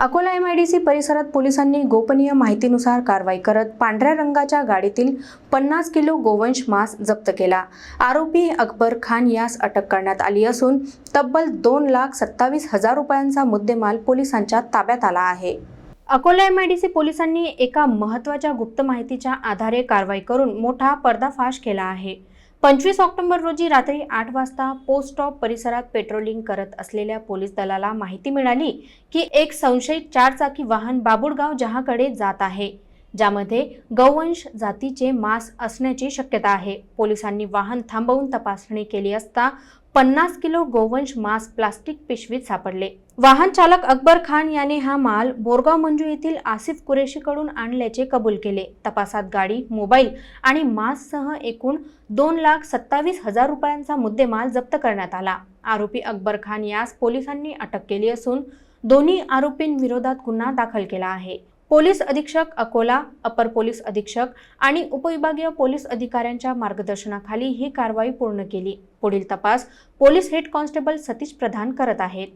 Akola MIDC परिसरात पोलिसांनी गोपनीय माहितीनुसार कारवाई करत पांढऱ्या रंगाच्या गाडीतील पन्नास किलो गोवंश मांस जप्त केला. आरोपी अकबर खान यास अटक करण्यात आली असून तब्बल दोन लाख सत्तावीस हजार रुपयांचा मुद्देमाल पोलिसांच्या ताब्यात आला आहे. अकोला एमआयडीसी पोलिसांनी एका महत्त्वाच्या गुप्त माहितीच्या आधारे कारवाई करून मोठा पर्दाफाश केला आहे. पंचवीस ऑक्टोबर रोजी रात्री आठ वाजता पोस्ट स्टॉप परिसरात पेट्रोलिंग करत असलेल्या पोलीस दलाला माहिती मिळाली की एक संशयित चारचाकी वाहन बाबुळगाव जहाकडे जात आहे. ज्यामध्ये गौवंश जातीचे मांस असण्याची शक्यता आहे. पोलिसांनी वाहन थांबवून तपासणी केली असता पन्नास किलो गोवंश मांस प्लास्टिक पिशवीत सापडले. वाहन चालक अकबर खान याने हा माल बोरगाव मंजू येथील आसिफ कुरेशीकडून आणल्याचे कबूल केले. तपासात गाडी मोबाईल आणि मांससह एकूण दोन लाख सत्तावीस हजार रुपयांचा मुद्देमाल जप्त करण्यात आला. आरोपी अकबर खान यास पोलिसांनी अटक केली असून दोन्ही आरोपींविरोधात गुन्हा दाखल केला आहे. पोलीस अधीक्षक अकोला अपर पोलीस अधीक्षक आणि उपविभागीय पोलीस अधिकाऱ्यांच्या मार्गदर्शनाखाली ही कारवाई पूर्ण केली. पुढील तपास police head constable Satish Pradhan करत आहेत.